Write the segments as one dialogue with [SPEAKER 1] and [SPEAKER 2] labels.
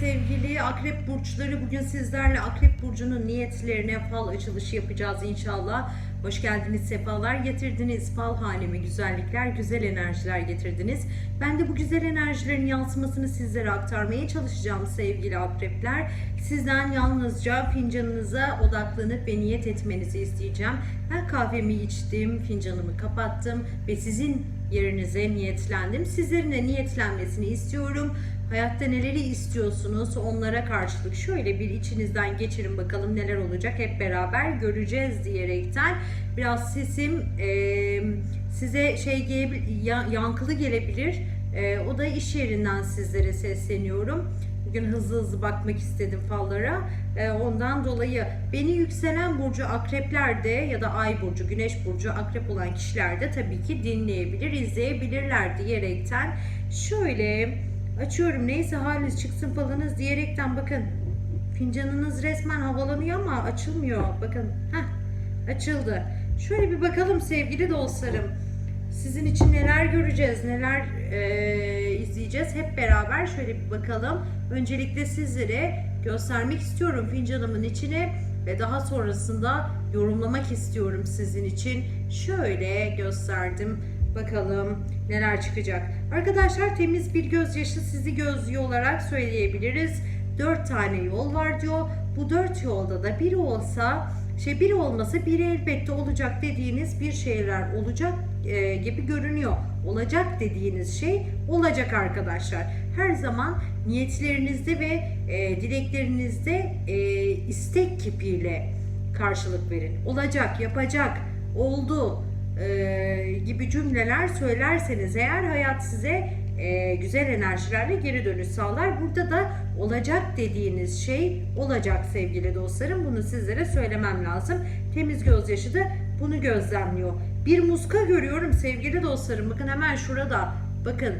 [SPEAKER 1] sevgili akrep burçları. Bugün sizlerle akrep burcunun niyetlerine fal açılışı yapacağız inşallah. Hoş geldiniz, sefalar getirdiniz. Fal haneme güzellikler, güzel enerjiler getirdiniz. Ben de bu güzel enerjilerin yansımasını sizlere aktarmaya çalışacağım sevgili akrepler. Sizden yalnızca fincanınıza odaklanıp ve niyet etmenizi isteyeceğim. Ben kahvemi içtim, fincanımı kapattım ve sizin yerinize niyetlendim. Sizlerin de niyetlenmesini istiyorum. Hayatta neleri istiyorsunuz onlara karşılık şöyle bir içinizden geçirin bakalım neler olacak hep beraber göreceğiz diyerekten biraz sesim e, size şey yankılı gelebilir. E, o da iş yerinden sizlere sesleniyorum. Bugün hızlı hızlı bakmak istedim fallara. E, ondan dolayı beni yükselen burcu akreplerde ya da ay burcu, güneş burcu akrep olan kişiler de tabii ki dinleyebilir, izleyebilirler diyerekten şöyle açıyorum neyse haliniz çıksın falanız diyerekten bakın fincanınız resmen havalanıyor ama açılmıyor. Bakın heh, açıldı. Şöyle bir bakalım sevgili dostlarım. Sizin için neler göreceğiz, neler e, izleyeceğiz hep beraber şöyle bir bakalım. Öncelikle sizlere göstermek istiyorum fincanımın içine ve daha sonrasında yorumlamak istiyorum sizin için. Şöyle gösterdim. Bakalım neler çıkacak. Arkadaşlar temiz bir gözyaşı sizi gözlüyor olarak söyleyebiliriz. Dört tane yol var diyor. Bu dört yolda da biri olsa şey biri olmasa biri elbette olacak dediğiniz bir şeyler olacak e, gibi görünüyor. Olacak dediğiniz şey olacak arkadaşlar. Her zaman niyetlerinizde ve e, dileklerinizde e, istek kipiyle karşılık verin. Olacak, yapacak, oldu e, gibi cümleler söylerseniz eğer hayat size e, güzel enerjilerle geri dönüş sağlar. Burada da olacak dediğiniz şey olacak sevgili dostlarım. Bunu sizlere söylemem lazım. Temiz gözyaşı da bunu gözlemliyor. Bir muska görüyorum sevgili dostlarım. Bakın hemen şurada. Bakın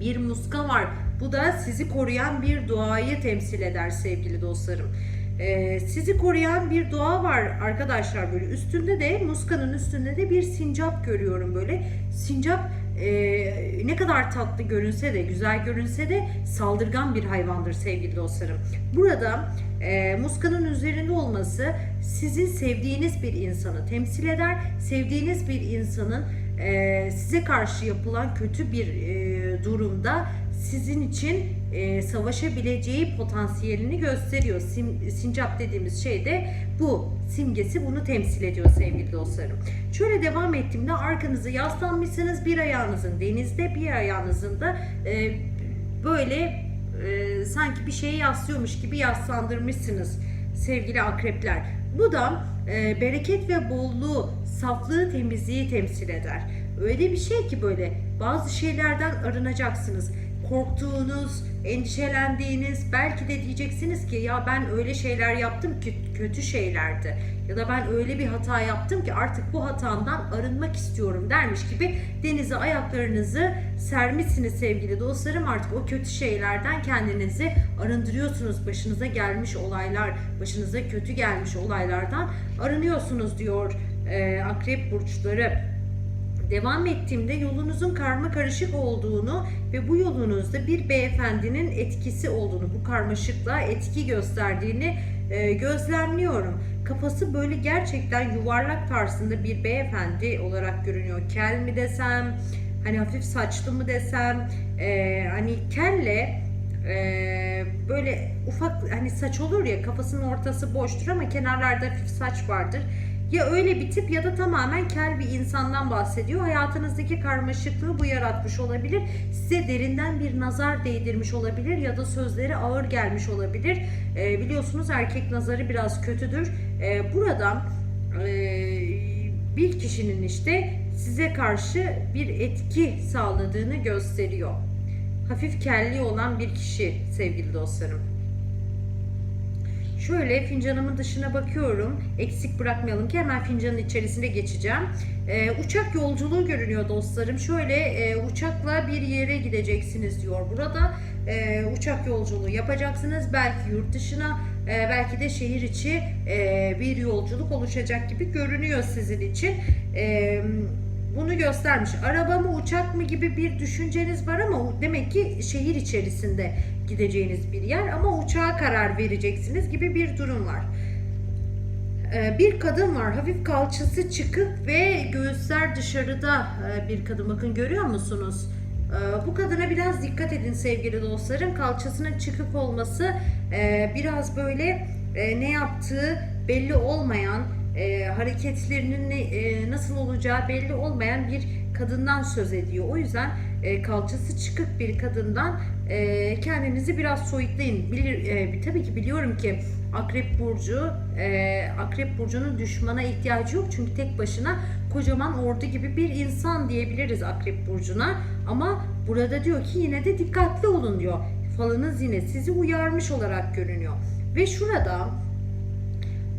[SPEAKER 1] bir muska var. Bu da sizi koruyan bir duayı temsil eder sevgili dostlarım. Ee, sizi koruyan bir dua var arkadaşlar böyle üstünde de muskanın üstünde de bir sincap görüyorum böyle. Sincap e, ne kadar tatlı görünse de güzel görünse de saldırgan bir hayvandır sevgili dostlarım. Burada e, muskanın üzerinde olması sizin sevdiğiniz bir insanı temsil eder. Sevdiğiniz bir insanın e, size karşı yapılan kötü bir e, durumda sizin için e, savaşabileceği potansiyelini gösteriyor. Sim, sincap dediğimiz şey de bu. Simgesi bunu temsil ediyor sevgili dostlarım. Şöyle devam ettiğimde arkanızı yaslanmışsınız. Bir ayağınızın denizde, bir ayağınızın da e, böyle e, sanki bir şeye yaslıyormuş gibi yaslandırmışsınız sevgili akrepler. Bu da e, bereket ve bolluğu, saflığı, temizliği temsil eder. Öyle bir şey ki böyle bazı şeylerden arınacaksınız. Korktuğunuz, endişelendiğiniz, belki de diyeceksiniz ki ya ben öyle şeyler yaptım ki kötü şeylerdi. Ya da ben öyle bir hata yaptım ki artık bu hatamdan arınmak istiyorum dermiş gibi denize ayaklarınızı sermişsiniz sevgili dostlarım. Artık o kötü şeylerden kendinizi arındırıyorsunuz. Başınıza gelmiş olaylar, başınıza kötü gelmiş olaylardan arınıyorsunuz diyor e, akrep burçları. Devam ettiğimde yolunuzun karma karışık olduğunu ve bu yolunuzda bir beyefendinin etkisi olduğunu, bu karmaşıklığa etki gösterdiğini e, gözlemliyorum. Kafası böyle gerçekten yuvarlak tarzında bir beyefendi olarak görünüyor. Kel mi desem, hani hafif saçlı mı desem, e, hani kelle e, böyle ufak hani saç olur ya kafasının ortası boştur ama kenarlarda hafif saç vardır. Ya öyle bir tip ya da tamamen kel bir insandan bahsediyor. Hayatınızdaki karmaşıklığı bu yaratmış olabilir. Size derinden bir nazar değdirmiş olabilir ya da sözleri ağır gelmiş olabilir. Ee, biliyorsunuz erkek nazarı biraz kötüdür. Ee, buradan e, bir kişinin işte size karşı bir etki sağladığını gösteriyor. Hafif kelli olan bir kişi sevgili dostlarım. Şöyle fincanımın dışına bakıyorum. Eksik bırakmayalım ki hemen fincanın içerisine geçeceğim. Ee, uçak yolculuğu görünüyor dostlarım. Şöyle e, uçakla bir yere gideceksiniz diyor. Burada e, uçak yolculuğu yapacaksınız. Belki yurt dışına, e, belki de şehir içi e, bir yolculuk oluşacak gibi görünüyor sizin için. E, bunu göstermiş. Araba mı uçak mı gibi bir düşünceniz var ama demek ki şehir içerisinde gideceğiniz bir yer ama uçağa karar vereceksiniz gibi bir durum var. Ee, Bir kadın var. Hafif kalçası çıkık ve göğüsler dışarıda e, bir kadın. Bakın görüyor musunuz? Ee, Bu kadına biraz dikkat edin sevgili dostlarım. Kalçasının çıkık olması e, biraz böyle e, ne yaptığı belli olmayan, e, hareketlerinin e, nasıl olacağı belli olmayan bir kadından söz ediyor. O yüzden e, kalçası çıkık bir kadından e, kendinizi biraz soyutlayın. Bilir, e, tabii ki biliyorum ki Akrep Burcu, e, Akrep Burcu'nun düşmana ihtiyacı yok. Çünkü tek başına kocaman ordu gibi bir insan diyebiliriz Akrep Burcu'na. Ama burada diyor ki yine de dikkatli olun diyor. Falınız yine sizi uyarmış olarak görünüyor. Ve şurada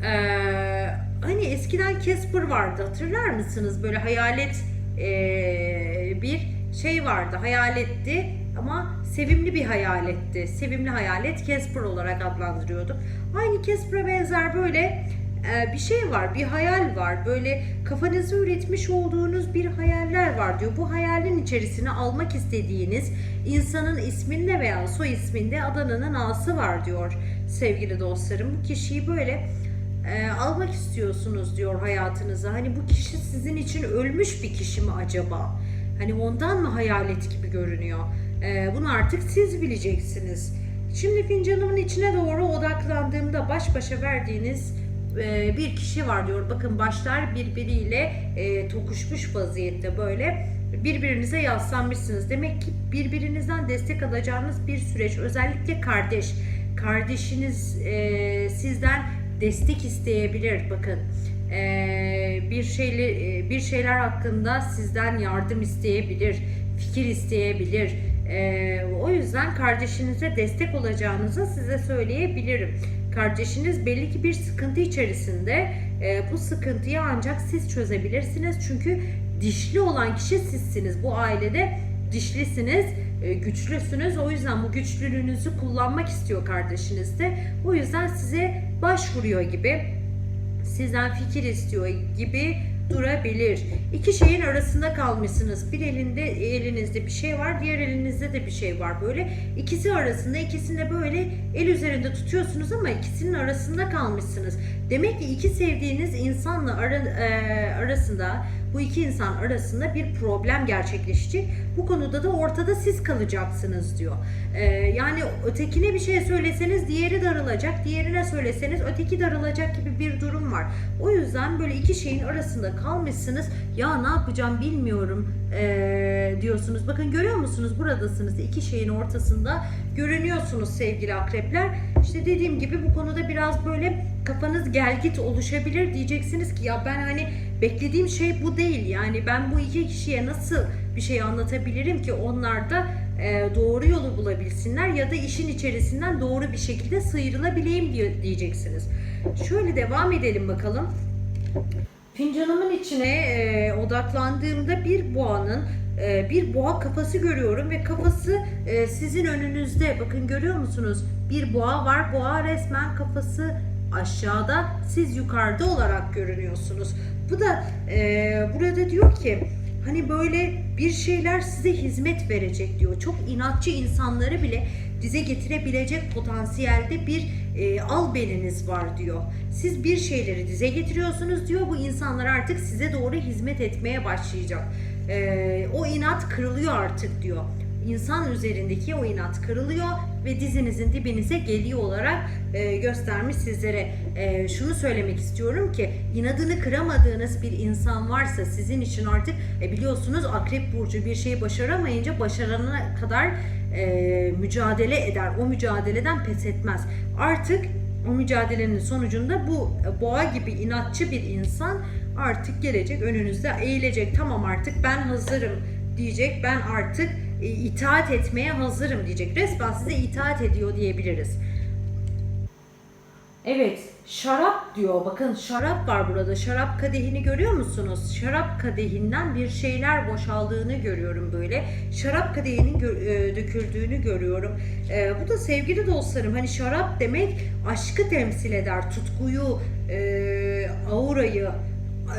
[SPEAKER 1] ee, hani eskiden Casper vardı hatırlar mısınız? Böyle hayalet ee, bir şey vardı. Hayaletti ama sevimli bir hayaletti. Sevimli hayalet Casper olarak adlandırıyorduk. Aynı Casper'a benzer böyle bir şey var, bir hayal var. Böyle kafanızda üretmiş olduğunuz bir hayaller var diyor. Bu hayalin içerisine almak istediğiniz insanın isminde veya soy isminde Adana'nın A'sı var diyor sevgili dostlarım. Bu kişiyi böyle e, almak istiyorsunuz diyor hayatınıza. Hani bu kişi sizin için ölmüş bir kişi mi acaba? Hani ondan mı hayalet gibi görünüyor? E, bunu artık siz bileceksiniz. Şimdi fincanımın içine doğru odaklandığımda baş başa verdiğiniz e, bir kişi var diyor. Bakın başlar birbiriyle e, tokuşmuş vaziyette böyle birbirinize yaslanmışsınız. Demek ki birbirinizden destek alacağınız bir süreç. Özellikle kardeş. Kardeşiniz e, sizden destek isteyebilir. Bakın e, bir şeyler bir şeyler hakkında sizden yardım isteyebilir, fikir isteyebilir. E, o yüzden kardeşinize destek olacağınızı size söyleyebilirim. Kardeşiniz belli ki bir sıkıntı içerisinde. E, bu sıkıntıyı ancak siz çözebilirsiniz. Çünkü dişli olan kişi sizsiniz. Bu ailede dişlisiniz, e, güçlüsünüz. O yüzden bu güçlülüğünüzü kullanmak istiyor kardeşiniz de. O yüzden size başvuruyor gibi, sizden fikir istiyor gibi durabilir. İki şeyin arasında kalmışsınız. Bir elinde elinizde bir şey var, diğer elinizde de bir şey var böyle. İkisi arasında, ikisini böyle el üzerinde tutuyorsunuz ama ikisinin arasında kalmışsınız. Demek ki iki sevdiğiniz insanla ara, e, arasında bu iki insan arasında bir problem gerçekleşecek. Bu konuda da ortada siz kalacaksınız diyor. E, yani ötekine bir şey söyleseniz diğeri darılacak, diğerine söyleseniz öteki darılacak gibi bir durum var. O yüzden böyle iki şeyin arasında kalmışsınız. Ya ne yapacağım bilmiyorum e, diyorsunuz. Bakın görüyor musunuz? Buradasınız. iki şeyin ortasında görünüyorsunuz sevgili akrepler. İşte dediğim gibi bu konuda biraz böyle kafanız gelgit oluşabilir. Diyeceksiniz ki ya ben hani beklediğim şey bu değil. Yani ben bu iki kişiye nasıl bir şey anlatabilirim ki onlar da e, doğru yolu bulabilsinler ya da işin içerisinden doğru bir şekilde sıyrılabileyim diye, diyeceksiniz. Şöyle devam edelim bakalım. Fincanımın içine e, odaklandığımda bir boğanın e, bir boğa kafası görüyorum ve kafası e, sizin önünüzde. Bakın görüyor musunuz? Bir boğa var. Boğa resmen kafası aşağıda, siz yukarıda olarak görünüyorsunuz. Bu da e, burada diyor ki hani böyle bir şeyler size hizmet verecek diyor. Çok inatçı insanları bile dize getirebilecek potansiyelde bir e, albeniniz var diyor. Siz bir şeyleri dize getiriyorsunuz diyor. Bu insanlar artık size doğru hizmet etmeye başlayacak. E, o inat kırılıyor artık diyor. İnsan üzerindeki o inat kırılıyor ve dizinizin dibinize geliyor olarak e, göstermiş sizlere. E, şunu söylemek istiyorum ki inadını kıramadığınız bir insan varsa sizin için artık e, biliyorsunuz Akrep Burcu bir şeyi başaramayınca başarana kadar e, mücadele eder. O mücadeleden pes etmez. Artık o mücadelenin sonucunda bu boğa gibi inatçı bir insan artık gelecek önünüzde eğilecek. Tamam artık ben hazırım diyecek. Ben artık e, itaat etmeye hazırım diyecek. Resmen size itaat ediyor diyebiliriz. Evet, şarap diyor. Bakın şarap var burada. Şarap kadehini görüyor musunuz? Şarap kadehinden bir şeyler boşaldığını görüyorum böyle. Şarap kadehinin e, döküldüğünü görüyorum. E, bu da sevgili dostlarım hani şarap demek aşkı temsil eder. Tutkuyu, e, aurayı,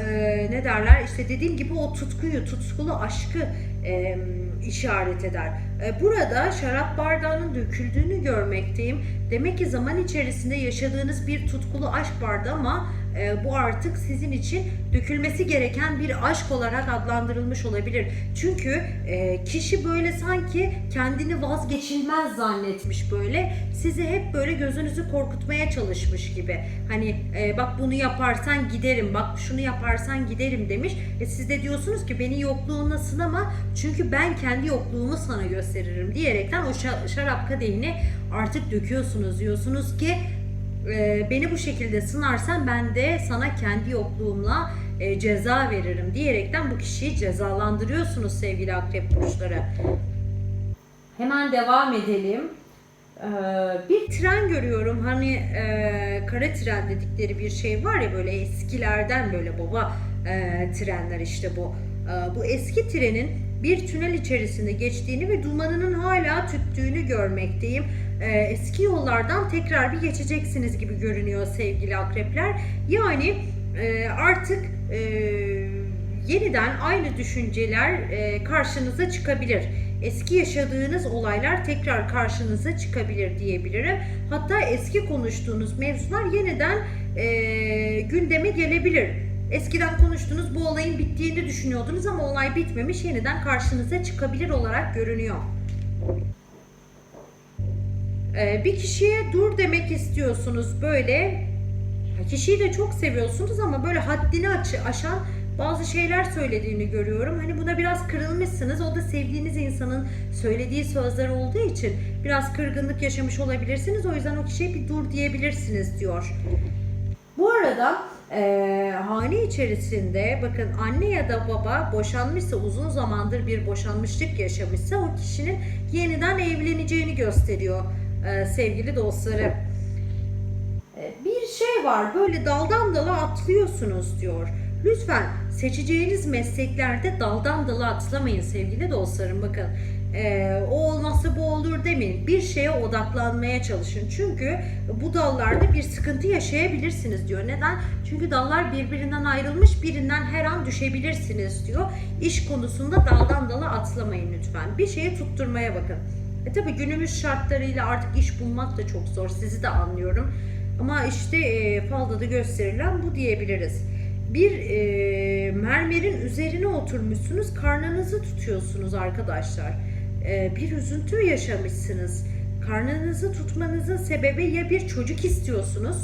[SPEAKER 1] e, ne derler işte dediğim gibi o tutkuyu, tutkulu aşkı e, işaret eder. E, burada şarap bardağının döküldüğünü görmekteyim. Demek ki zaman içerisinde yaşadığınız bir tutkulu aşk vardı ama e, bu artık sizin için dökülmesi gereken bir aşk olarak adlandırılmış olabilir. Çünkü e, kişi böyle sanki kendini vazgeçilmez zannetmiş böyle. Sizi hep böyle gözünüzü korkutmaya çalışmış gibi. Hani e, bak bunu yaparsan giderim, bak şunu yaparsan giderim demiş. E, siz de diyorsunuz ki beni yokluğuna sınama çünkü ben kendi yokluğumu sana gösteririm diyerekten o şa- şarap kadehini artık döküyorsunuz. Diyorsunuz ki e, beni bu şekilde sınarsan ben de sana kendi yokluğumla e, ceza veririm diyerekten bu kişiyi cezalandırıyorsunuz sevgili akrep burçları. Hemen devam edelim. Ee, bir tren görüyorum hani e, kara tren dedikleri bir şey var ya böyle eskilerden böyle baba e, trenler işte bu. E, bu eski trenin bir tünel içerisinde geçtiğini ve dumanının hala tüttüğünü görmekteyim. E, eski yollardan tekrar bir geçeceksiniz gibi görünüyor sevgili akrepler. Yani e, artık e, yeniden aynı düşünceler e, karşınıza çıkabilir. Eski yaşadığınız olaylar tekrar karşınıza çıkabilir diyebilirim. Hatta eski konuştuğunuz mevzular yeniden e, gündeme gelebilir. Eskiden konuştuğunuz bu olayın bittiğini düşünüyordunuz ama olay bitmemiş yeniden karşınıza çıkabilir olarak görünüyor. E, bir kişiye dur demek istiyorsunuz böyle kişiyi de çok seviyorsunuz ama böyle haddini aşan bazı şeyler söylediğini görüyorum. Hani buna biraz kırılmışsınız. O da sevdiğiniz insanın söylediği sözler olduğu için biraz kırgınlık yaşamış olabilirsiniz. O yüzden o kişiye bir dur diyebilirsiniz diyor. Bu arada eee, hane içerisinde bakın anne ya da baba boşanmışsa uzun zamandır bir boşanmışlık yaşamışsa o kişinin yeniden evleneceğini gösteriyor eee, sevgili dostlarım. E, bir şey var böyle daldan dala atlıyorsunuz diyor. Lütfen seçeceğiniz mesleklerde daldan dala atlamayın sevgili dostlarım bakın. E, o olmazsa olur demeyin. Bir şeye odaklanmaya çalışın. Çünkü bu dallarda bir sıkıntı yaşayabilirsiniz diyor. Neden? Çünkü dallar birbirinden ayrılmış birinden her an düşebilirsiniz diyor. İş konusunda daldan dala atlamayın lütfen. Bir şeye tutturmaya bakın. E tabi günümüz şartlarıyla artık iş bulmak da çok zor. Sizi de anlıyorum. Ama işte e, falda da gösterilen bu diyebiliriz. Bir e, mermerin üzerine oturmuşsunuz, karnınızı tutuyorsunuz arkadaşlar. E, bir üzüntü yaşamışsınız. Karnınızı tutmanızın sebebi ya bir çocuk istiyorsunuz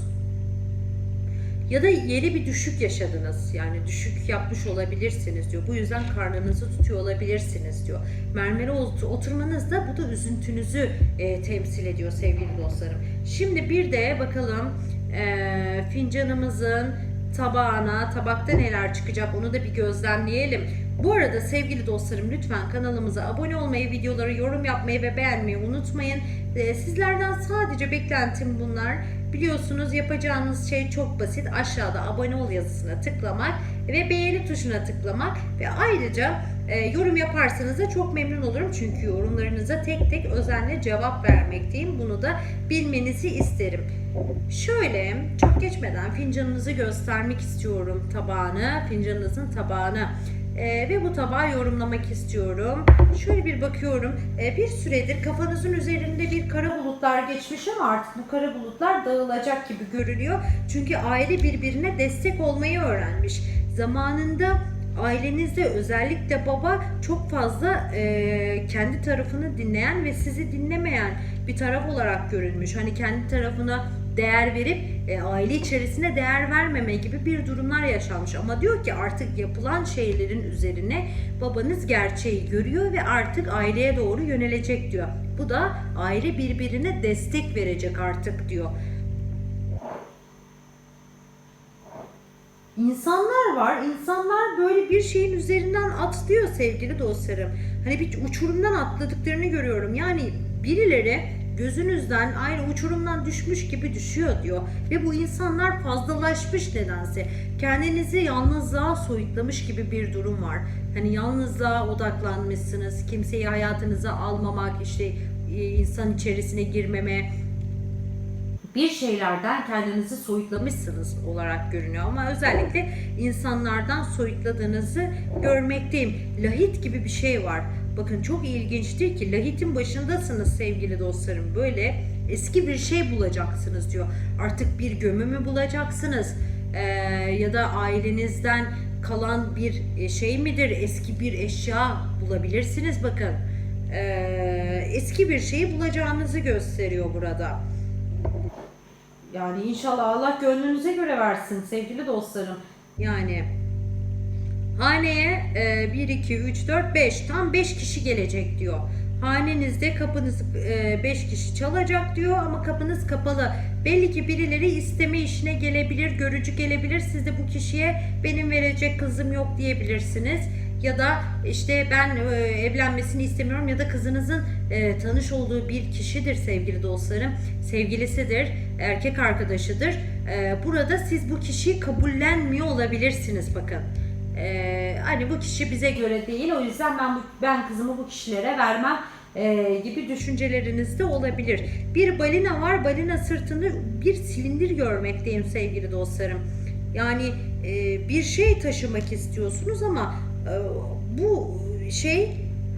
[SPEAKER 1] ya da yeni bir düşük yaşadınız. Yani düşük yapmış olabilirsiniz diyor. Bu yüzden karnınızı tutuyor olabilirsiniz diyor. Mermere ot- oturmanız da bu da üzüntünüzü e, temsil ediyor sevgili dostlarım. Şimdi bir de bakalım e, fincanımızın tabağına, tabakta neler çıkacak onu da bir gözlemleyelim. Bu arada sevgili dostlarım lütfen kanalımıza abone olmayı, videoları yorum yapmayı ve beğenmeyi unutmayın. E, sizlerden sadece beklentim bunlar. Biliyorsunuz yapacağınız şey çok basit. Aşağıda abone ol yazısına tıklamak ve beğeni tuşuna tıklamak ve ayrıca e, yorum yaparsanız da çok memnun olurum. Çünkü yorumlarınıza tek tek özenle cevap vermekteyim. Bunu da bilmenizi isterim. Şöyle çok geçmeden fincanınızı göstermek istiyorum tabağını, fincanınızın tabağını. Ee, ve bu tabağı yorumlamak istiyorum. Şöyle bir bakıyorum. Ee, bir süredir kafanızın üzerinde bir kara bulutlar geçmiş ama artık bu kara bulutlar dağılacak gibi görünüyor. Çünkü aile birbirine destek olmayı öğrenmiş. Zamanında ailenizde özellikle baba çok fazla e, kendi tarafını dinleyen ve sizi dinlemeyen bir taraf olarak görünmüş. Hani kendi tarafına değer verip e, aile içerisine değer vermeme gibi bir durumlar yaşanmış. Ama diyor ki artık yapılan şeylerin üzerine babanız gerçeği görüyor ve artık aileye doğru yönelecek diyor. Bu da aile birbirine destek verecek artık diyor. İnsanlar var. İnsanlar böyle bir şeyin üzerinden atlıyor sevgili dostlarım. Hani bir uçurumdan atladıklarını görüyorum. Yani birileri gözünüzden aynı uçurumdan düşmüş gibi düşüyor diyor. Ve bu insanlar fazlalaşmış nedense. Kendinizi yalnızlığa soyutlamış gibi bir durum var. Hani yalnızlığa odaklanmışsınız. Kimseyi hayatınıza almamak, işte e, insan içerisine girmeme, bir şeylerden kendinizi soyutlamışsınız olarak görünüyor ama özellikle insanlardan soyutladığınızı görmekteyim. Lahit gibi bir şey var. Bakın çok ilginçtir ki lahitin başındasınız sevgili dostlarım. Böyle eski bir şey bulacaksınız diyor. Artık bir gömü mü bulacaksınız? Ee, ya da ailenizden kalan bir e, şey midir? Eski bir eşya bulabilirsiniz bakın. Ee, eski bir şeyi bulacağınızı gösteriyor burada. Yani inşallah Allah gönlünüze göre versin sevgili dostlarım. Yani haneye e, 1, 2, 3, 4, 5 tam 5 kişi gelecek diyor. Hanenizde kapınız 5 kişi çalacak diyor ama kapınız kapalı. Belli ki birileri isteme işine gelebilir, görücü gelebilir. Siz de bu kişiye benim verecek kızım yok diyebilirsiniz. Ya da işte ben e, evlenmesini istemiyorum ya da kızınızın e, tanış olduğu bir kişidir sevgili dostlarım. Sevgilisidir, erkek arkadaşıdır. E, burada siz bu kişiyi kabullenmiyor olabilirsiniz bakın. E, hani bu kişi bize göre değil o yüzden ben ben kızımı bu kişilere vermem e, gibi düşünceleriniz de olabilir. Bir balina var. Balina sırtında bir silindir görmekteyim sevgili dostlarım. Yani e, bir şey taşımak istiyorsunuz ama e, bu şey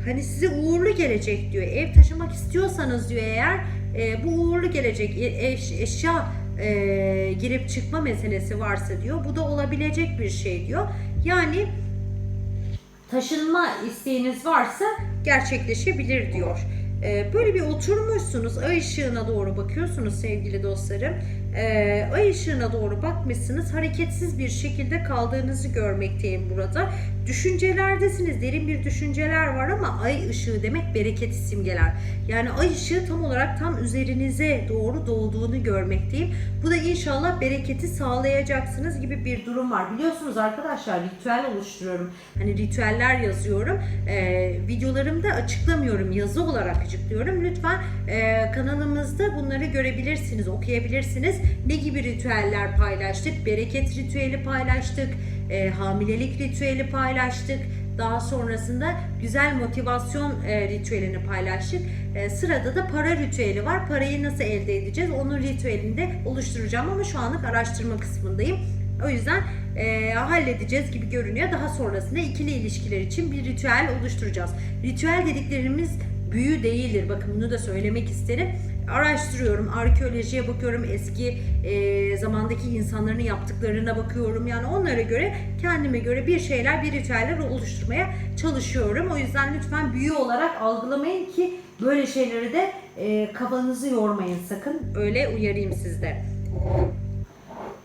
[SPEAKER 1] hani size uğurlu gelecek diyor. Ev taşımak istiyorsanız diyor eğer e, bu uğurlu gelecek E- eş- eşya e, girip çıkma meselesi varsa diyor. Bu da olabilecek bir şey diyor. Yani taşınma isteğiniz varsa gerçekleşebilir diyor. Ee, böyle bir oturmuşsunuz, ay ışığına doğru bakıyorsunuz sevgili dostlarım. Ee, ay ışığına doğru bakmışsınız, hareketsiz bir şekilde kaldığınızı görmekteyim burada. Düşüncelerdesiniz, derin bir düşünceler var ama ay ışığı demek bereket simgeler. Yani ay ışığı tam olarak tam üzerinize doğru doğduğunu görmekteyim. Bu da inşallah bereketi sağlayacaksınız gibi bir durum var. Biliyorsunuz arkadaşlar ritüel oluşturuyorum. Hani ritüeller yazıyorum. Ee, videolarımda açıklamıyorum. Yazı olarak açıklıyorum. Lütfen e, kanalımızda bunları görebilirsiniz, okuyabilirsiniz. Ne gibi ritüeller paylaştık? Bereket ritüeli paylaştık. e, hamilelik ritüeli paylaştık. Daha sonrasında güzel motivasyon e, ritüelini paylaştık. E, sırada da para ritüeli var. Parayı nasıl elde edeceğiz? Onun ritüelini de oluşturacağım ama şu anlık araştırma kısmındayım. O yüzden e, halledeceğiz gibi görünüyor. Daha sonrasında ikili ilişkiler için bir ritüel oluşturacağız. Ritüel dediklerimiz büyü değildir. Bakın bunu da söylemek isterim. Araştırıyorum, arkeolojiye bakıyorum, eski e, zamandaki insanların yaptıklarına bakıyorum. Yani onlara göre, kendime göre bir şeyler, bir ritüeller oluşturmaya çalışıyorum. O yüzden lütfen büyü olarak algılamayın ki böyle şeyleri de e, kafanızı yormayın sakın. Öyle uyarayım sizde.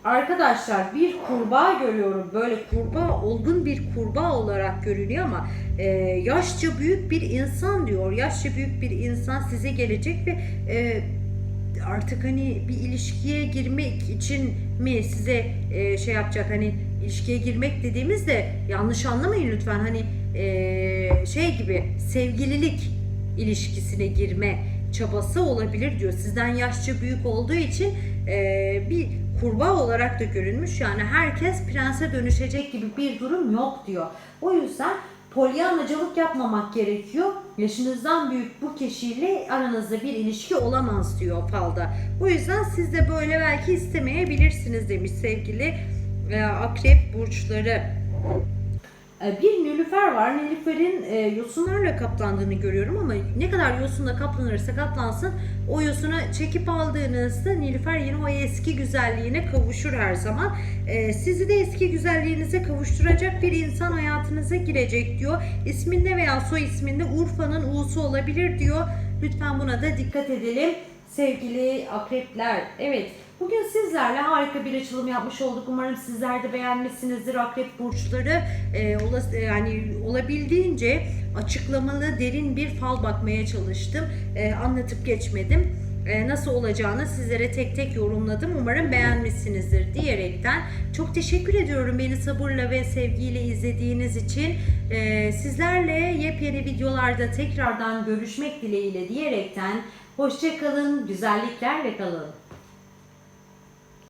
[SPEAKER 1] Arkadaşlar bir kurbağa görüyorum. Böyle kurbağa olgun bir kurbağa olarak görünüyor ama e, yaşça büyük bir insan diyor. Yaşça büyük bir insan size gelecek ve e, artık hani bir ilişkiye girmek için mi size e, şey yapacak hani ilişkiye girmek dediğimizde yanlış anlamayın lütfen hani e, şey gibi sevgililik ilişkisine girme çabası olabilir diyor. Sizden yaşça büyük olduğu için e, bir kurbağa olarak da görünmüş. Yani herkes prense dönüşecek gibi bir durum yok diyor. O yüzden polyanlacılık yapmamak gerekiyor. Yaşınızdan büyük bu kişiyle aranızda bir ilişki olamaz diyor falda. O yüzden siz de böyle belki istemeyebilirsiniz demiş sevgili e, akrep burçları. E, Bir nilüfer var. Nilüferin e, yosunlarla kaplandığını görüyorum ama ne kadar yosunla kaplanırsa kaplansın o yosuna çekip aldığınızda nilüfer yine o eski güzelliğine kavuşur her zaman. E, sizi de eski güzelliğinize kavuşturacak bir insan hayatınıza girecek diyor. İsminde veya soy isminde Urfa'nın U'su olabilir diyor. Lütfen buna da dikkat edelim sevgili akrepler. Evet Bugün sizlerle harika bir açılım yapmış olduk. Umarım sizler de beğenmişsinizdir akrep burçları. Ee, ola- yani olabildiğince açıklamalı derin bir fal bakmaya çalıştım. Ee, anlatıp geçmedim. Ee, nasıl olacağını sizlere tek tek yorumladım. Umarım beğenmişsinizdir diyerekten çok teşekkür ediyorum beni sabırla ve sevgiyle izlediğiniz için. Ee, sizlerle yepyeni videolarda tekrardan görüşmek dileğiyle diyerekten hoşça kalın, güzelliklerle kalın.